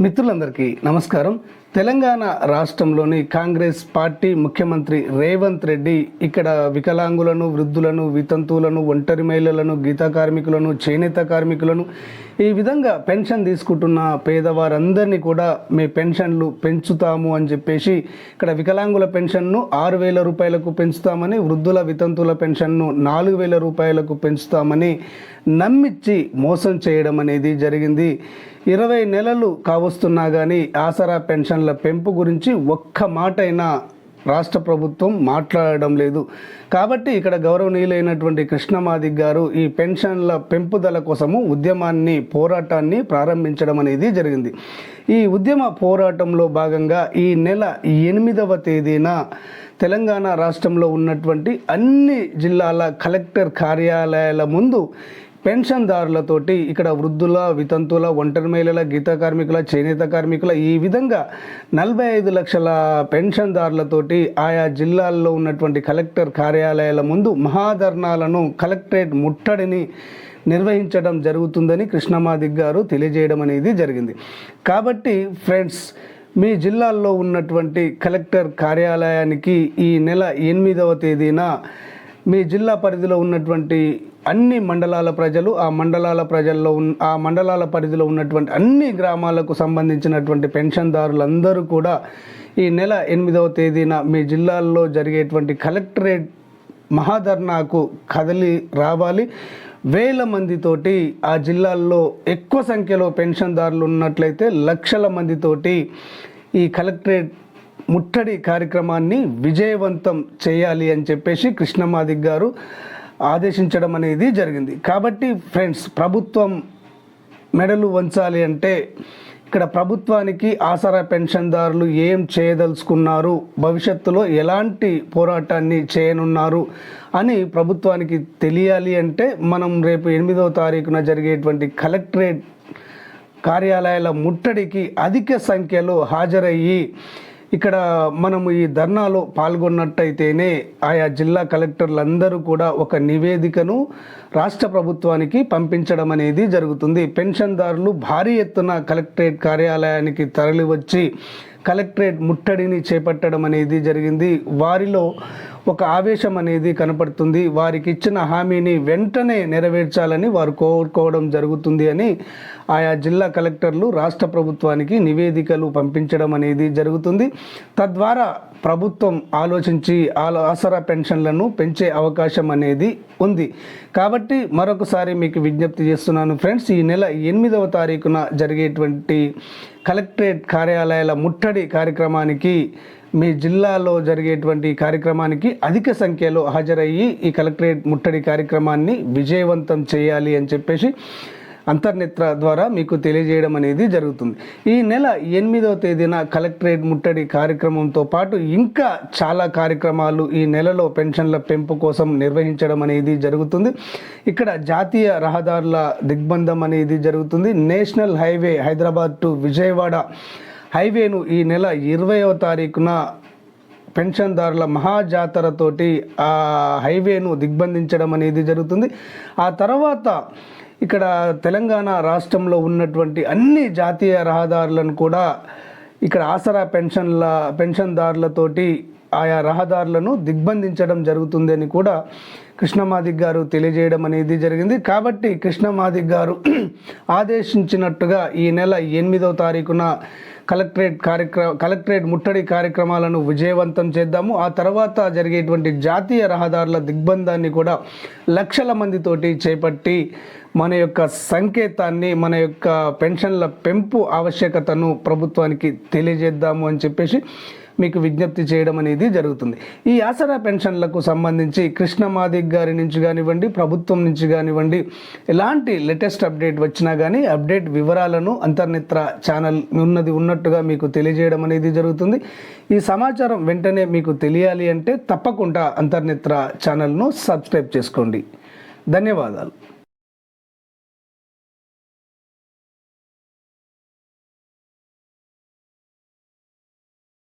మిత్రులందరికీ నమస్కారం. తెలంగాణ రాష్ట్రంలోని కాంగ్రెస్ పార్టీ ముఖ్యమంత్రి రేవంత్ రెడ్డి ఇక్కడ వికలాంగులను వృద్ధులను వితంతువులను ఒంటరి మహిళలను గీత కార్మికులను చేనేత కార్మికులను ఈ విధంగా పెన్షన్ తీసుకుంటున్న పేదవారందరినీ కూడా మీ పెన్షన్లు పెంచుతాము అని చెప్పేసి ఇక్కడ వికలాంగుల పెన్షన్ను ఆరు వేల రూపాయలకు పెంచుతామని వృద్ధుల వితంతుల పెన్షన్ను నాలుగు వేల రూపాయలకు పెంచుతామని నమ్మిచ్చి మోసం చేయడం అనేది జరిగింది. ఇరవై నెలలు కావస్తున్నా కానీ ఆసరా పెన్షన్ల పెంపు గురించి ఒక్క మాట అయినా రాష్ట్ర ప్రభుత్వం మాట్లాడడం లేదు. కాబట్టి ఇక్కడ గౌరవనీయులైనటువంటి కృష్ణమాదిక్ గారు ఈ పెన్షన్ల పెంపుదల కోసము ఉద్యమాన్ని పోరాటాన్ని ప్రారంభించడం అనేది జరిగింది. ఈ ఉద్యమ పోరాటంలో భాగంగా ఈ నెల ఎనిమిదవ తేదీన తెలంగాణ రాష్ట్రంలో ఉన్నటువంటి అన్ని జిల్లాల కలెక్టర్ కార్యాలయాల ముందు పెన్షన్దారులతోటి ఇక్కడ వృద్ధుల వితంతుల ఒంటరి మహిళల గీత కార్మికుల చేనేత కార్మికుల ఈ విధంగా నలభై ఐదు లక్షల పెన్షన్దారులతోటి ఆయా జిల్లాల్లో ఉన్నటువంటి కలెక్టర్ కార్యాలయాల ముందు మహాధర్నాలను కలెక్టరేట్ ముట్టడిని నిర్వహించడం జరుగుతుందని కృష్ణమాదిక్ గారు తెలియజేయడం అనేది జరిగింది. కాబట్టి ఫ్రెండ్స్ మీ జిల్లాల్లో ఉన్నటువంటి కలెక్టర్ కార్యాలయానికి ఈ నెల ఎనిమిదవ తేదీన మీ జిల్లా పరిధిలో ఉన్నటువంటి అన్ని మండలాల ప్రజలు ఆ మండలాల ప్రజల్లో ఉన్న ఆ మండలాల పరిధిలో ఉన్నటువంటి అన్ని గ్రామాలకు సంబంధించినటువంటి పెన్షన్దారులందరూ కూడా ఈ నెల ఎనిమిదవ తేదీన మీ జిల్లాల్లో జరిగేటువంటి కలెక్టరేట్ మహాధర్నాకు కదలి రావాలి. వేల మందితోటి ఆ జిల్లాల్లో ఎక్కువ సంఖ్యలో పెన్షన్దారులు ఉన్నట్లయితే లక్షల మందితోటి ఈ కలెక్టరేట్ ముట్టడి కార్యక్రమాన్ని విజయవంతం చేయాలి అని చెప్పేసి కృష్ణమాదిక్ గారు ఆదేశించడం అనేది జరిగింది. కాబట్టి ఫ్రెండ్స్ ప్రభుత్వం మెడలు వంచాలి అంటే ఇక్కడ ప్రభుత్వానికి ఆసరా పెన్షన్దారులు ఏం చేయదలుచుకున్నారు? భవిష్యత్తులో ఎలాంటి పోరాటాన్ని చేయనున్నారు? అని ప్రభుత్వానికి తెలియాలి అంటే మనం రేపు ఎనిమిదవ తారీఖున జరిగేటువంటి కలెక్టరేట్ కార్యాలయాల ముట్టడికి అధిక సంఖ్యలో హాజరయ్యి ఇక్కడ మనము ఈ ధర్నాలో పాల్గొన్నట్టయితేనే ఆయా జిల్లా కలెక్టర్లందరూ కూడా ఒక నివేదికను రాష్ట్ర ప్రభుత్వానికి పంపించడం అనేది జరుగుతుంది. పెన్షన్దారులు భారీ ఎత్తున కలెక్టరేట్ కార్యాలయానికి తరలివచ్చి కలెక్టరేట్ ముట్టడిని చేపట్టడం అనేది జరిగింది. వారిలో ఒక ఆవేశం అనేది కనపడుతుంది. వారికి ఇచ్చిన హామీని వెంటనే నెరవేర్చాలని వారు కోరుకోవడం జరుగుతుంది అని ఆయా జిల్లా కలెక్టర్లు రాష్ట్ర ప్రభుత్వానికి నివేదికలు పంపించడం అనేది జరుగుతుంది. తద్వారా ప్రభుత్వం ఆలోచించి ఆసరా పెన్షన్లను పెంచే అవకాశం అనేది ఉంది. కాబట్టి మరొకసారి మీకు విజ్ఞప్తి చేస్తున్నాను ఫ్రెండ్స్ ఈ నెల ఎనిమిదవ తారీఖున జరిగేటువంటి కలెక్టరేట్ కార్యాలయాల ముట్టడి కార్యక్రమానికి మీ జిల్లాలో జరిగేటువంటి కార్యక్రమానికి అధిక సంఖ్యలో హాజరయ్యి ఈ కలెక్టరేట్ ముట్టడి కార్యక్రమాన్ని విజయవంతం చేయాలి అని చెప్పేసి అంతర్నేత్ర ద్వారా మీకు తెలియజేయడం అనేది జరుగుతుంది. ఈ నెల ఎనిమిదవ తేదీన కలెక్టరేట్ ముట్టడి కార్యక్రమంతో పాటు ఇంకా చాలా కార్యక్రమాలు ఈ నెలలో పెన్షన్ల పెంపు కోసం నిర్వహించడం అనేది జరుగుతుంది. ఇక్కడ జాతీయ రహదారుల దిగ్బంధం అనేది జరుగుతుంది. National highway Hyderabad to Vijayawada హైవేను ఈ నెల ఇరవైవ తారీఖున పెన్షన్దారుల మహాజాతరతోటి ఆ హైవేను దిగ్బంధించడం అనేది జరుగుతుంది. ఆ తర్వాత ఇక్కడ తెలంగాణ రాష్ట్రంలో ఉన్నటువంటి అన్ని జాతీయ రహదారులను కూడా ఇక్కడ ఆసరా పెన్షన్ల పెన్షన్దారులతోటి ఆయా రహదారులను దిగ్బంధించడం జరుగుతుంది అని కూడా కృష్ణమాదిక్ గారు తెలియజేయడం అనేది జరిగింది. కాబట్టి కృష్ణమాదిక్ గారు ఆదేశించినట్టుగా ఈ నెల ఎనిమిదవ తారీఖున కలెక్టరేట్ కార్యక్రమ కలెక్టరేట్ ముట్టడి కార్యక్రమాలను విజయవంతం చేద్దాము. ఆ తర్వాత జరిగేటువంటి జాతీయ రహదారుల దిగ్బంధాన్ని కూడా లక్షల మందితోటి చేపట్టి మన యొక్క సంకేతాన్ని మన యొక్క పెన్షన్ల పెంపు ఆవశ్యకతను ప్రభుత్వానికి తెలియజేద్దాము అని చెప్పేసి మీకు విజ్ఞప్తి చేయడం అనేది జరుగుతుంది. ఈ ఆసరా పెన్షన్లకు సంబంధించి కృష్ణ మాదిక్ గారి నుంచి కానివ్వండి ప్రభుత్వం నుంచి కానివ్వండి ఎలాంటి లేటెస్ట్ అప్డేట్ వచ్చినా కానీ అప్డేట్ వివరాలను అంతర్నిత్ర ఛానల్ ఉన్నది ఉన్నట్టుగా మీకు తెలియజేయడం అనేది జరుగుతుంది. ఈ సమాచారం వెంటనే మీకు తెలియాలి అంటే తప్పకుండా అంతర్నిత్ర ఛానల్ను సబ్స్క్రైబ్ చేసుకోండి. ధన్యవాదాలు.